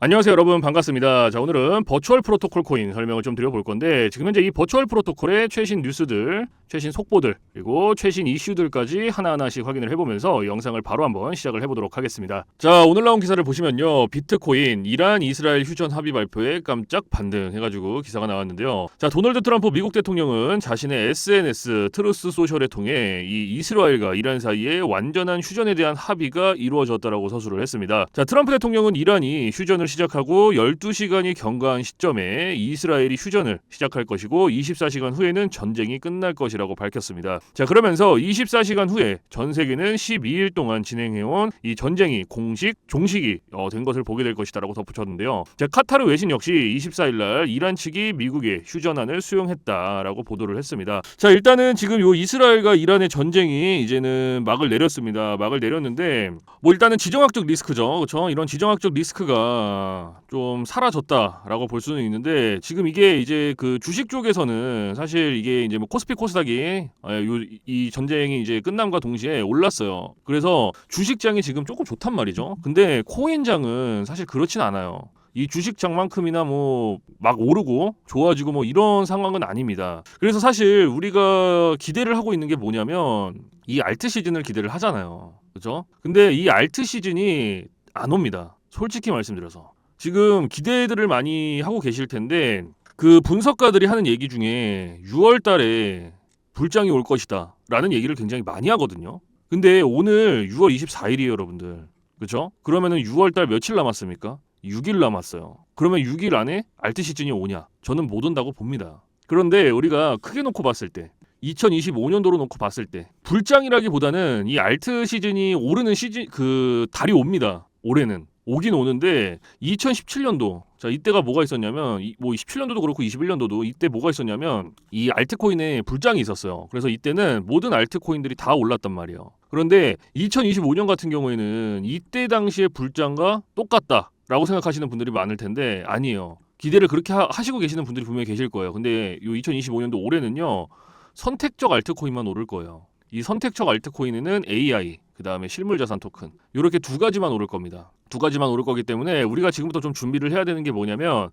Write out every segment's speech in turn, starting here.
안녕하세요 여러분 반갑습니다. 자 오늘은 버추얼 프로토콜 코인 설명을 좀 드려볼 건데 지금 현재 이 버추얼 프로토콜의 최신 뉴스들, 최신 속보들 그리고 최신 이슈들까지 하나하나씩 확인을 해보면서 영상을 바로 한번 시작을 해보도록 하겠습니다. 자 오늘 나온 기사를 보시면요 비트코인 이란 이스라엘 휴전 합의 발표에 깜짝 반등해가지고 기사가 나왔는데요. 자 도널드 트럼프 미국 대통령은 자신의 SNS 트루스 소셜에 통해 이 이스라엘과 이란 사이에 완전한 휴전에 대한 합의가 이루어졌다라고 서술을 했습니다. 자 트럼프 대통령은 이란이 휴전을 시작하고 12시간이 경과한 시점에 이스라엘이 휴전을 시작할 것이고 24시간 후에는 전쟁이 끝날 것이라 고 밝혔습니다. 자 그러면서 24시간 후에 전 세계는 12일 동안 진행해온 이 전쟁이 공식 종식이 어, 된 것을 보게 될 것이다라고 덧붙였는데요. 자 카타르 외신 역시 24일 날 이란 측이 미국의 휴전안을 수용했다라고 보도를 했습니다. 자 일단은 지금 요 이스라엘과 이란의 전쟁이 이제는 막을 내렸습니다. 막을 내렸는데 뭐 일단은 지정학적 리스크죠. 그렇죠? 이런 지정학적 리스크가 좀 사라졌다라고 볼 수는 있는데 지금 이게 이제 그 주식 쪽에서는 사실 이게 이제 뭐 코스피 코스닥 이 아, 요, 이 전쟁이 이제 끝남과 동시에 올랐어요. 그래서 주식장이 지금 조금 좋단 말이죠. 근데 코인장은 사실 그렇진 않아요. 이 주식장만큼이나 뭐 막 오르고 좋아지고 뭐 이런 상황은 아닙니다. 그래서 사실 우리가 기대를 하고 있는 게 뭐냐면 이 알트 시즌을 기대를 하잖아요. 그죠? 근데 이 알트 시즌이 안 옵니다. 솔직히 말씀드려서. 지금 기대들을 많이 하고 계실 텐데 그 분석가들이 하는 얘기 중에 6월 달에 불장이 올 것이다 라는 얘기를 굉장히 많이 하거든요. 근데 오늘 6월 24일이에요, 여러분들. 그죠? 그러면은 6월 달 며칠 남았습니까? 6일 남았어요. 그러면 6일 안에 알트 시즌이 오냐? 저는 못 온다고 봅니다. 그런데 우리가 크게 놓고 봤을 때 2025년도로 놓고 봤을 때 불장이라기보다는 이 알트 시즌이 오르는 시즌 그 달이 옵니다. 올해는 오긴 오는데 2017년도 자 이때가 뭐가 있었냐면 이- 뭐 17년도도 그렇고 21년도도 이때 뭐가 있었냐면 이 알트코인에 불장이 있었어요. 그래서 이때는 모든 알트코인들이 다 올랐단 말이에요. 그런데 2025년 같은 경우에는 이때 당시의 불장과 똑같다라고 생각하시는 분들이 많을 텐데 아니에요. 기대를 그렇게 하, 하시고 계시는 분들이 분명히 계실 거예요. 근데 요 2025년도 올해는요. 선택적 알트코인만 오를 거예요. 이 선택적 알트코인에는 AI, 그 다음에 실물자산 토큰 이렇게 두 가지만 오를 겁니다. 두 가지만 오를 거기 때문에 우리가 지금부터 좀 준비를 해야 되는 게 뭐냐면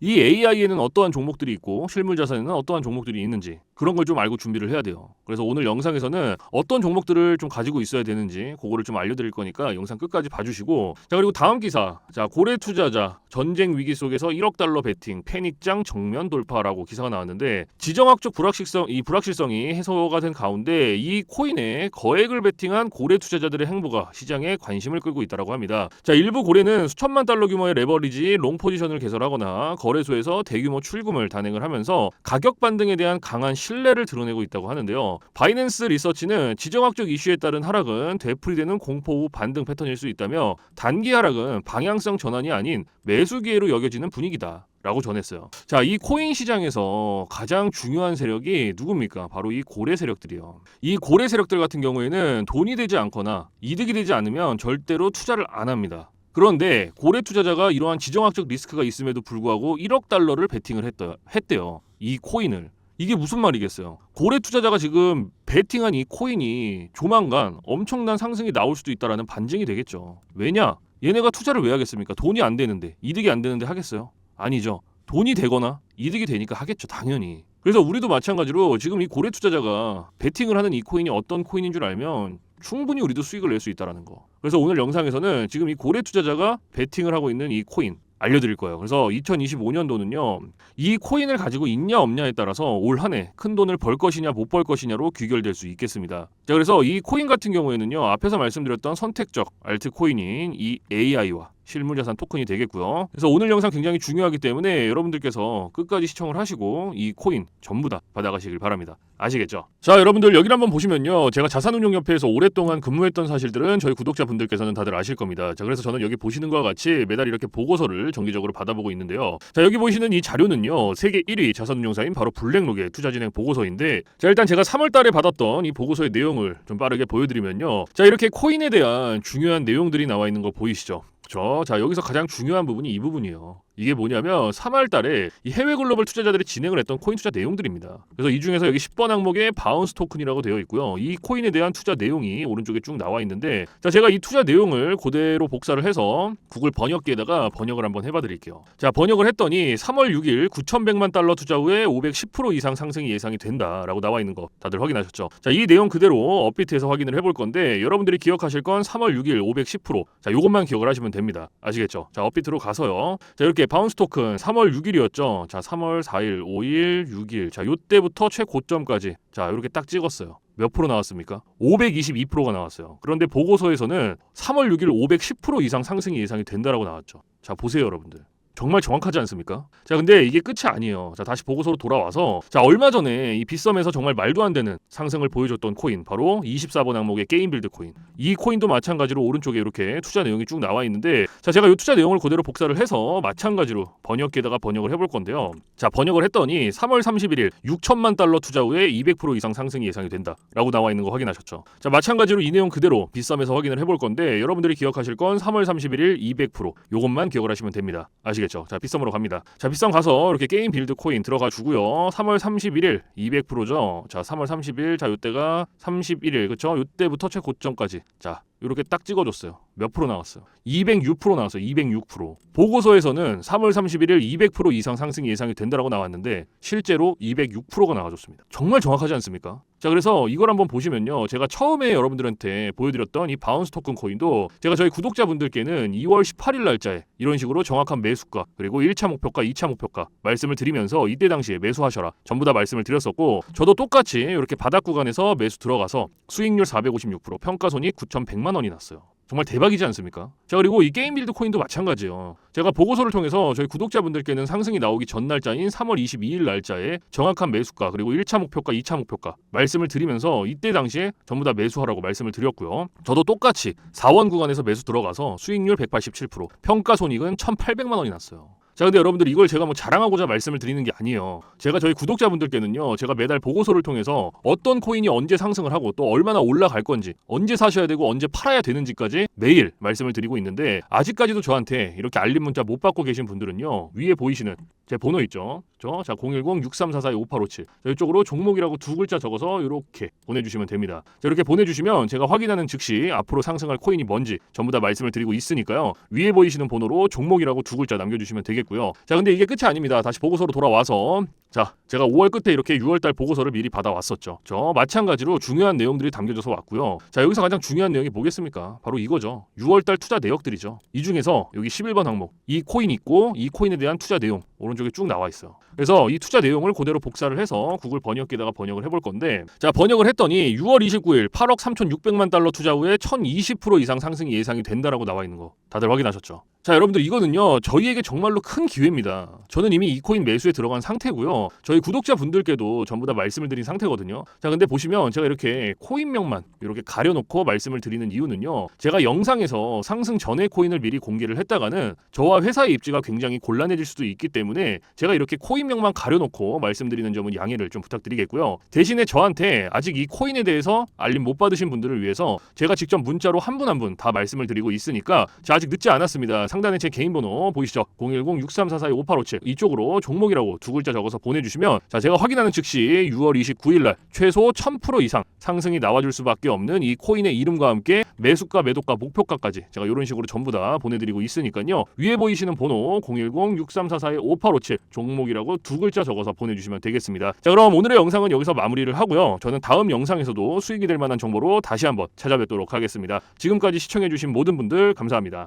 이 AI에는 어떠한 종목들이 있고 실물자산에는 어떠한 종목들이 있는지 그런 걸 좀 알고 준비를 해야 돼요. 그래서 오늘 영상에서는 어떤 종목들을 좀 가지고 있어야 되는지 그거를 좀 알려드릴 거니까 영상 끝까지 봐주시고 자 그리고 다음 기사 자 고래 투자자 전쟁 위기 속에서 1억 달러 베팅 패닉장 정면 돌파라고 기사가 나왔는데 지정학적 불확실성 이 불확실성이 해소가 된 가운데 이 코인에 거액을 베팅한 고래 투자 자들의 행보가 시장에 관심을 끌고 있다라고 합니다. 자 일부 고래는 수천만 달러 규모의 레버리지 롱 포지션을 개설하거나 거래소에서 대규모 출금을 단행을 하면서 가격 반등에 대한 강한 신뢰를 드러내고 있다고 하는데요. 바이낸스 리서치는 지정학적 이슈에 따른 하락은 되풀이되는 공포 후 반등 패턴일 수 있다며 단기 하락은 방향성 전환이 아닌 매수 기회로 여겨지는 분위기다. 라고 전했어요. 자, 이 코인 시장에서 가장 중요한 세력이 누굽니까? 바로 이 고래 세력들이요. 이 고래 세력들 같은 경우에는 돈이 되지 않거나 이득이 되지 않으면 절대로 투자를 안 합니다. 그런데 고래 투자자가 이러한 지정학적 리스크가 있음에도 불구하고 1억 달러를 베팅을 했다, 했대요. 이 코인을. 이게 무슨 말이겠어요? 고래 투자자가 지금 베팅한 이 코인이 조만간 엄청난 상승이 나올 수도 있다라는 반증이 되겠죠. 왜냐? 얘네가 투자를 왜 하겠습니까? 돈이 안 되는데, 이득이 안 되는데 하겠어요? 아니죠. 돈이 되거나 이득이 되니까 하겠죠, 당연히. 그래서 우리도 마찬가지로 지금 이 고래 투자자가 베팅을 하는 이 코인이 어떤 코인인 줄 알면 충분히 우리도 수익을 낼 수 있다라는 거. 그래서 오늘 영상에서는 지금 이 고래 투자자가 베팅을 하고 있는 이 코인 알려드릴 거예요. 그래서 2025년도는요, 이 코인을 가지고 있냐 없냐에 따라서 올 한 해 큰 돈을 벌 것이냐 못 벌 것이냐로 귀결될 수 있겠습니다. 자, 그래서 이 코인 같은 경우에는요, 앞에서 말씀드렸던 선택적 알트 코인인 이 AI와 실물자산 토큰이 되겠고요. 그래서 오늘 영상 굉장히 중요하기 때문에 여러분들께서 끝까지 시청을 하시고 이 코인 전부 다 받아가시길 바랍니다. 아시겠죠? 자, 여러분들 여기를 한번 보시면요. 제가 자산운용협회에서 오랫동안 근무했던 사실들은 저희 구독자분들께서는 다들 아실 겁니다. 자, 그래서 저는 여기 보시는 것과 같이 매달 이렇게 보고서를 정기적으로 받아보고 있는데요. 자, 여기 보시는 이 자료는요. 세계 1위 자산운용사인 바로 블랙록의 투자진행 보고서인데 자, 일단 제가 3월 달에 받았던 이 보고서의 내용을 좀 빠르게 보여드리면요. 자, 이렇게 코인에 대한 중요한 내용들이 나와 있는 거 보이시죠? 그렇죠. 자 여기서 가장 중요한 부분이 이 부분이에요. 이게 뭐냐면 3월 달에 이 해외 글로벌 투자자들이 진행을 했던 코인 투자 내용들입니다. 그래서 이 중에서 여기 10번 항목에 바운스 토큰이라고 되어 있고요. 이 코인에 대한 투자 내용이 오른쪽에 쭉 나와 있는데 자, 제가 이 투자 내용을 그대로 복사를 해서 구글 번역기에다가 번역을 한번 해봐 드릴게요. 자, 번역을 했더니 3월 6일 9,100만 달러 투자 후에 510% 이상 상승이 예상이 된다라고 나와 있는 거 다들 확인하셨죠? 자, 이 내용 그대로 업비트에서 확인을 해볼 건데 여러분들이 기억하실 건 3월 6일 510%. 자, 요것만 기억을 하시면 됩니다. 아시겠죠? 자, 업비트로 가서요. 자, 이렇게 바운스 토큰 3월 6일이었죠. 자, 3월 4일, 5일, 6일. 자, 요때부터 최고점까지. 자, 이렇게 딱 찍었어요. 몇 프로 나왔습니까? 522%가 나왔어요. 그런데 보고서에서는 3월 6일 510% 이상 상승이 예상이 된다라고 나왔죠. 자, 보세요, 여러분들. 정말 정확하지 않습니까? 자, 근데 이게 끝이 아니에요. 자, 다시 보고서로 돌아와서 자, 얼마 전에 이 빗썸에서 정말 말도 안 되는 상승을 보여줬던 코인 바로 24번 항목의 게임 빌드 코인. 이 코인도 마찬가지로 오른쪽에 이렇게 투자 내용이 쭉 나와 있는데 자, 제가 이 투자 내용을 그대로 복사를 해서 마찬가지로 번역기에다가 번역을 해볼 건데요. 자, 번역을 했더니 3월 31일 6천만 달러 투자 후에 200% 이상 상승이 예상이 된다라고 나와 있는 거 확인하셨죠? 자, 마찬가지로 이 내용 그대로 빗썸에서 확인을 해볼 건데 여러분들이 기억하실 건 3월 31일 200% 요것만 기억을 하시면 됩니다. 아시 겠죠? 자, 빗썸으로 갑니다. 자, 빗썸 가서 이렇게 게임 빌드 코인 들어가 주고요. 3월 31일 200%죠. 자, 3월 30일 자, 요때가 31일 그쵸? 요때부터 최고점까지 자, 이렇게 딱 찍어줬어요. 몇 프로 나왔어요? 206% 나왔어요. 206%. 보고서에서는 3월 31일 200% 이상 상승이 예상이 된다라고 나왔는데 실제로 206%가 나와줬습니다. 정말 정확하지 않습니까? 자 그래서 이걸 한번 보시면요. 제가 처음에 여러분들한테 보여드렸던 이 바운스 토큰 코인도 제가 저희 구독자분들께는 2월 18일 날짜에 이런 식으로 정확한 매수가 그리고 1차 목표가 2차 목표가 말씀을 드리면서 이때 당시에 매수하셔라 전부 다 말씀을 드렸었고 저도 똑같이 이렇게 바닥 구간에서 매수 들어가서 수익률 456% 평가손익 9,100만 원이 났어요. 정말 대박이지 않습니까? 자 그리고 이 게임 빌드 코인도 마찬가지예요. 제가 보고서를 통해서 저희 구독자분들께는 상승이 나오기 전 날짜인 3월 22일 날짜에 정확한 매수가 그리고 1차 목표가 2차 목표가 말씀을 드리면서 이때 당시에 전부 다 매수하라고 말씀을 드렸고요. 저도 똑같이 4원 구간에서 매수 들어가서 수익률 187% 평가 손익은 1,800만 원이 났어요. 자 근데 여러분들 이걸 제가 뭐 자랑하고자 말씀을 드리는 게 아니에요. 제가 저희 구독자분들께는요. 제가 매달 보고서를 통해서 어떤 코인이 언제 상승을 하고 또 얼마나 올라갈 건지 언제 사셔야 되고 언제 팔아야 되는지까지 매일 말씀을 드리고 있는데 아직까지도 저한테 이렇게 알림 문자 못 받고 계신 분들은요. 위에 보이시는 제 번호 있죠. 저, 자 010-6344-5857 자, 이쪽으로 종목이라고 두 글자 적어서 이렇게 보내주시면 됩니다. 자, 이렇게 보내주시면 제가 확인하는 즉시 앞으로 상승할 코인이 뭔지 전부 다 말씀을 드리고 있으니까요. 위에 보이시는 번호로 종목이라고 두 글자 남겨주시면 되겠고 요. 자 근데 이게 끝이 아닙니다. 다시 보고서로 돌아와서 자 제가 5월 끝에 이렇게 6월달 보고서를 미리 받아왔었죠. 저 마찬가지로 중요한 내용들이 담겨져서 왔고요. 자 여기서 가장 중요한 내용이 뭐겠습니까? 바로 이거죠. 6월달 투자 내역들이죠. 이 중에서 여기 11번 항목 이 코인 있고 이 코인에 대한 투자 내용 오른쪽에 쭉 나와 있어요. 그래서 이 투자 내용을 그대로 복사를 해서 구글 번역기에다가 번역을 해볼 건데 자 번역을 했더니 6월 29일 8억 3,600만 달러 투자 후에 1,020% 이상 상승이 예상이 된다라고 나와 있는 거 다들 확인하셨죠? 자 여러분들 이거는요 저희에게 정말로 큰 기회입니다. 저는 이미 이 코인 매수에 들어간 상태고요. 저희 구독자 분들께도 전부 다 말씀을 드린 상태거든요. 자 근데 보시면 제가 이렇게 코인명만 이렇게 가려놓고 말씀을 드리는 이유는요. 제가 영상에서 상승 전에 코인을 미리 공개를 했다가는 저와 회사의 입지가 굉장히 곤란해질 수도 있기 때문에 제가 이렇게 코인명만 가려놓고 말씀드리는 점은 양해를 좀 부탁드리겠고요. 대신에 저한테 아직 이 코인에 대해서 알림 못 받으신 분들을 위해서 제가 직접 문자로 한 분 한 분 다 말씀을 드리고 있으니까 자, 아직 늦지 않았습니다. 상단에 제 개인 번호 보이시죠? 010-6344-5857 이쪽으로 종목이라고 두 글자 적어서 보내주시 면 자 제가 확인하는 즉시 6월 29일 날 최소 1000% 이상 상승이 나와줄 수밖에 없는 이 코인의 이름과 함께 매수가, 매도가, 목표가까지 제가 이런 식으로 전부 다 보내드리고 있으니까요. 위에 보이시는 번호 010-6344-5857 종목이라고 두 글자 적어서 보내주시면 되겠습니다. 자 그럼 오늘의 영상은 여기서 마무리를 하고요. 저는 다음 영상에서도 수익이 될 만한 정보로 다시 한번 찾아뵙도록 하겠습니다. 지금까지 시청해주신 모든 분들 감사합니다.